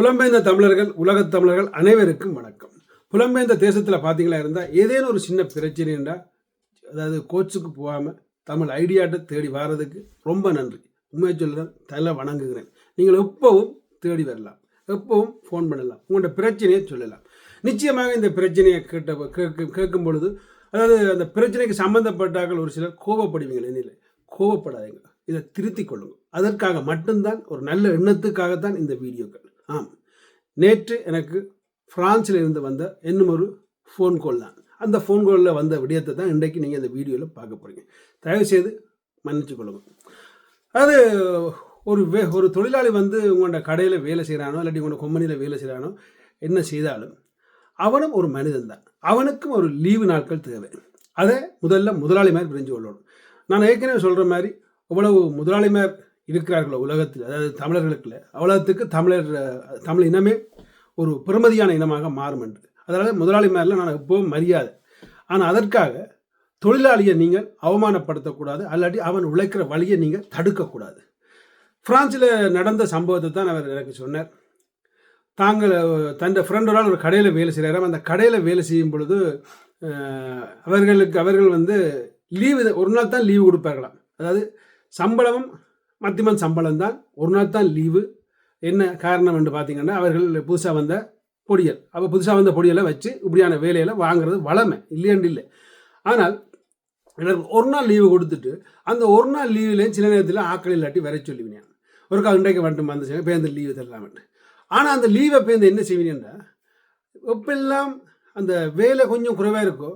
புலம்பெயர்ந்த தமிழர்கள் உலகத் தமிழர்கள் அனைவருக்கும் வணக்கம். புலம்பெயர்ந்த தேசத்தில் பார்த்தீங்களா இருந்தால் ஏதேனும் ஒரு சின்ன பிரச்சனைன்றா அதாவது கோச்சுக்கு போகாமல் தமிழ் ஐடியாட்ட தேடி வர்றதுக்கு ரொம்ப நன்றி. உண்மையை சொல்லுதான் தலை வணங்குகிறேன். நீங்கள் எப்பவும் தேடி வரலாம். எப்பவும் ஃபோன் பண்ணலாம். உங்களோட பிரச்சனையை சொல்லலாம். நிச்சயமாக இந்த பிரச்சனையை கேட்ட கேட்கும் கேட்கும் பொழுது அதாவது அந்த பிரச்சனைக்கு சம்மந்தப்பட்டார்கள் ஒரு சிலர் கோபப்படுவீங்க என்ன கோபப்படாதீங்க. இதை திருத்திக் கொள்ளுங்க. அதற்காக மட்டும்தான் ஒரு நல்ல எண்ணத்துக்காகத்தான் இந்த வீடியோக்கள். ஆம். நேற்று எனக்கு பிரான்சில் இருந்து வந்த இன்னும் ஒரு ஃபோன் கால் தான். அந்த ஃபோன் காலில் வந்த விடயத்தை தான் இன்றைக்கு நீங்கள் இந்த வீடியோவில் பார்க்க போகிறீங்க தயவுசெய்து மன்னிச்சு கொள்ளுங்க. அது ஒரு வே ஒரு தொழிலாளி வந்து உங்களோட கடையில் வேலை செய்கிறானோ இல்லாட்டி உங்களோட கொம்பனியில் வேலை செய்கிறானோ என்ன செய்தாலும் அவனும் ஒரு மனிதன் தான். அவனுக்கும் ஒரு லீவு நாட்கள் தேவை. அதை முதல்ல முதலாளி மாதிரி புரிஞ்சு கொள்ளணும். நான் ஏற்கனவே சொல்கிற மாதிரி இவ்வளவு முதலாளிமார் இருக்கிறார்களோ உலகத்தில் அதாவது தமிழர்களுக்குல அவ்வளோத்துக்கு தமிழர் தமிழ் இனமே ஒரு பெருமதியான இனமாக மாறும் என்று. அதனால் முதலாளிமாரில் நான் எப்போவும் மரியாதை. ஆனால் அதற்காக தொழிலாளியை நீங்கள் அவமானப்படுத்தக்கூடாது அல்லாட்டி அவன் உழைக்கிற வழியை நீங்கள் தடுக்கக்கூடாது. பிரான்சில் நடந்த சம்பவத்தை தான் அவர் எனக்கு சொன்னார். தாங்கள் தன் ஃப்ரெண்டோட ஒரு கடையில் வேலை செய்கிறாராம் அந்த கடையில் வேலை செய்யும் பொழுது அவர்களுக்கு அவர்கள் வந்து லீவு ஒரு நாள் தான் லீவு கொடுப்பார்களாம். அதாவது சம்பளமும் மத்தியமன் சம்பளம் தான் ஒரு நாள் தான் லீவு. என்ன காரணம் என்று பார்த்தீங்கன்னா அவர்கள் புதுசாக வந்த பொடியல். அப்போ புதுசாக வந்த பொடியலை வச்சு இப்படியான வேலையில் வாங்குறது வளமை. இல்லையாண்டு இல்லை. ஆனால் எனக்கு ஒரு நாள் லீவு கொடுத்துட்டு அந்த ஒரு நாள் லீவுலேயும் சில நேரத்தில் ஆக்கள் இல்லாட்டி வர சொல்லுவேன் ஒரு கால் இன்றைக்கு வந்துட்டு வந்துச்சு பேருந்து லீவு தரலாம்ட்டு ஆனால் அந்த லீவை பேருந்து என்ன செய்வீங்கன்னா இப்பெல்லாம் அந்த வேலை கொஞ்சம் குறைவாக இருக்கோ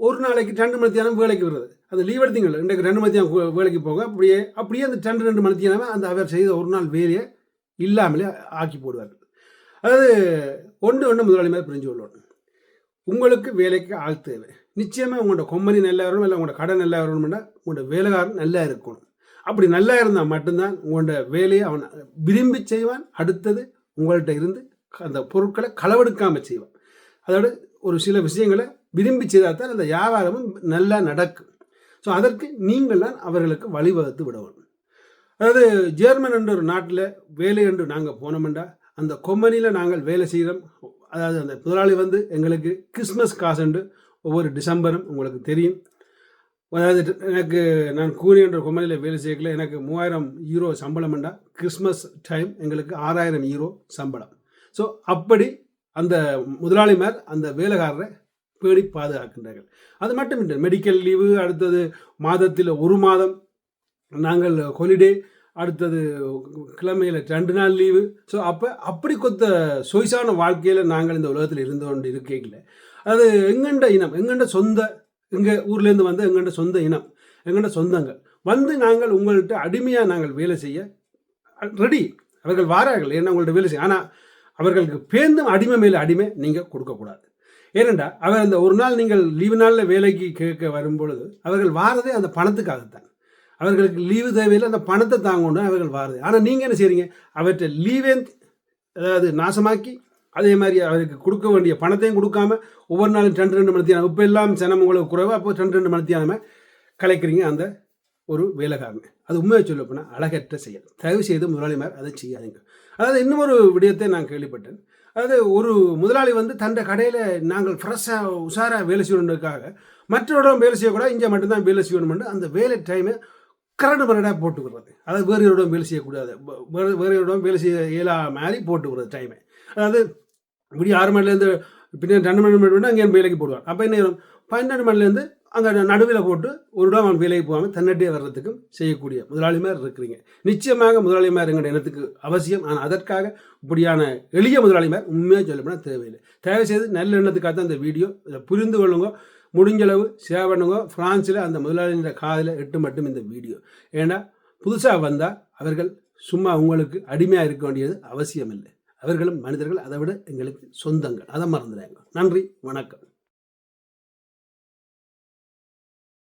ஒரு நாளைக்கு ரெண்டு மணி மணித்தியானம் வேலைக்கு வருது. அந்த லீவ் எடுத்தீங்கள இன்றைக்கு ரெண்டு மணித்தியானம் வேலைக்கு போக அப்படியே அப்படியே அந்த ரெண்டு ரெண்டு மணித்தியானமே அந்த அவர் செய்த ஒரு நாள் வேலையை இல்லாமலே ஆக்கி போடுவார் அதாவது ஒன்று ஒன்று முதலாளி மாதிரி புரிஞ்சு கொள்ளணும். உங்களுக்கு வேலைக்கு ஆள் தேவை. நிச்சயமாக உங்களோட கொம்பனி நல்லா வரணும் இல்லை உங்களோட கடை நல்லா வரணும்னா உங்களோட வேலைக்காரன் நல்லா இருக்கணும். அப்படி நல்லா இருந்தால் மட்டும்தான் உங்களோட வேலையை அவன் விரும்பி செய்வான் அடுத்தது உங்கள்கிட்ட இருந்து அந்த பொருட்களை களவெடுக்காமல் செய்வான். அதோட ஒரு சில விஷயங்களை விரும்பி செய்தால் தான் அந்த வியாபாரமும் நல்லா நடக்கும். ஸோ அதற்கு நீங்கள் தான் அவர்களுக்கு வழிவகுத்து விடணும் அதாவது ஜெர்மன் என்ற ஒரு நாட்டில் வேலை என்று நாங்கள் போனோம்டா அந்த கொம்பனியில் நாங்கள் வேலை செய்கிறோம். அதாவது அந்த முதலாளி வந்து எங்களுக்கு கிறிஸ்மஸ் காசுண்டு ஒவ்வொரு டிசம்பரும் உங்களுக்கு தெரியும். அதாவது எனக்கு நான் கூறி என்ற கொம்பனியில் வேலை செய்யல எனக்கு மூவாயிரம் ஈரோ சம்பளம்ண்டா கிறிஸ்மஸ் டைம் எங்களுக்கு ஆறாயிரம் ஈரோ சம்பளம். ஸோ அப்படி அந்த முதலாளிமார் அந்த வேலைக்காரரை பேடி பாதுகாக்கின்றார்கள். அது மட்டுமின்றி மெடிக்கல் லீவு அடுத்தது மாதத்தில் ஒரு மாதம் நாங்கள் ஹொலிடே அடுத்தது கிழமையில் ரெண்டு நாள் லீவு ஸோ அப்போ அப்படி கொத்த சொய்சான வாழ்க்கையில் நாங்கள் இந்த உலகத்தில் இருந்து கொண்டு இருக்கல அது எங்கண்ட இனம் எங்கண்ட சொந்த எங்கள் ஊர்லேருந்து வந்த எங்கண்ட சொந்த இனம் எங்கண்ட சொந்தங்கள். வந்து நாங்கள் உங்கள்கிட்ட அடிமையாக நாங்கள் வேலை செய்ய ரெடி அவர்கள் வாரார்கள் ஏன்னா உங்கள்கிட்ட வேலை செய்ய ஆனால் அவர்களுக்கு பேர்ந்தும் அடிமை மேலே அடிமை நீங்கள் கொடுக்கக்கூடாது. ஏனெண்டா அவர் அந்த ஒரு நாள் நீங்கள் லீவு நாளில் வேலைக்கு கேட்க வரும்பொழுது அவர்கள் வாரதே அந்த பணத்துக்காகத்தான். அவர்களுக்கு லீவு தேவையில்லை அந்த பணத்தை தாங்கணும் அவர்கள் வாரது. ஆனால் நீங்கள் என்ன செய்கிறீங்க அவற்றை லீவே அதாவது நாசமாக்கி அதே மாதிரி அவருக்கு கொடுக்க வேண்டிய பணத்தையும் கொடுக்காம ஒவ்வொரு நாளும் ரெண்டு ரெண்டு மணித்தியான இப்போ எல்லாம் சனம் உங்களுக்கு குறைவா அப்போ ரெண்டு ரெண்டு மணித்தியானமே கலைக்கிறீங்க அந்த ஒரு வேலைக்காரன். அது உண்மையை சொல்ல போனால் அழகற்ற செயல். தயவு செய்து முதலாளிமார் அதை செய்யாதீங்க அதாவது இன்னும் ஒரு விடயத்தை நான் கேள்விப்பட்டேன். அதாவது ஒரு முதலாளி வந்து தன் கடையில் நாங்கள் ஃப்ரெஷ்ஷாக உஷாராக வேலை செய்யணுன்றதுக்காக மற்றவரிடம் வேலை செய்யக்கூடாது இங்கே மட்டும்தான் வேலை செய்யணும்னு அந்த வேலை டைமை கரண்ட் மரடாக போட்டுக்கிறது. அதாவது வேறு இடம் வேலை செய்யக்கூடாது. வேறு வேறு இடம் வேலை செய்ய இயலா மாதிரி போட்டுக்கிறது டைமை அதாவது இப்படி ஆறு மணிலேருந்து பின்னாடி ரெண்டு மணி மணி அங்கே வேலைக்கு போடுவாங்க அப்போ என்ன பன்னெண்டு மணிலேருந்து அங்கே நடுவில் போட்டு ஒரு ரூபா அவன் வேலைக்கு போகாமல் தன்னட்டே வர்றதுக்கும் செய்யக்கூடிய முதலாளிமார் இருக்கிறீங்க. நிச்சயமாக முதலாளிமார் எங்கள் இனத்துக்கு அவசியம். ஆனால் அதற்காக இப்படியான எளிய முதலாளிமார் உண்மையாக சொல்லப்போனால் தேவையில்லை. தயவு செய்து நல்ல எண்ணத்துக்காக தான் இந்த வீடியோ இதை புரிந்து கொள்ளுங்க. முடிஞ்சளவு சேவ் பண்ணுங்க. ஃப்ரான்ஸில் அந்த முதலாளியின் காதில் எட்டு மட்டும் இந்த வீடியோ. ஏன்னா புதுசாக வந்தால் அவர்கள் சும்மா உங்களுக்கு அடிமையாக இருக்க வேண்டியது அவசியம் இல்லை அவர்களும் மனிதர்கள். அதை விட எங்களுக்கு சொந்தங்கள். அதை மறந்துடுறாங்க நன்றி. வணக்கம்.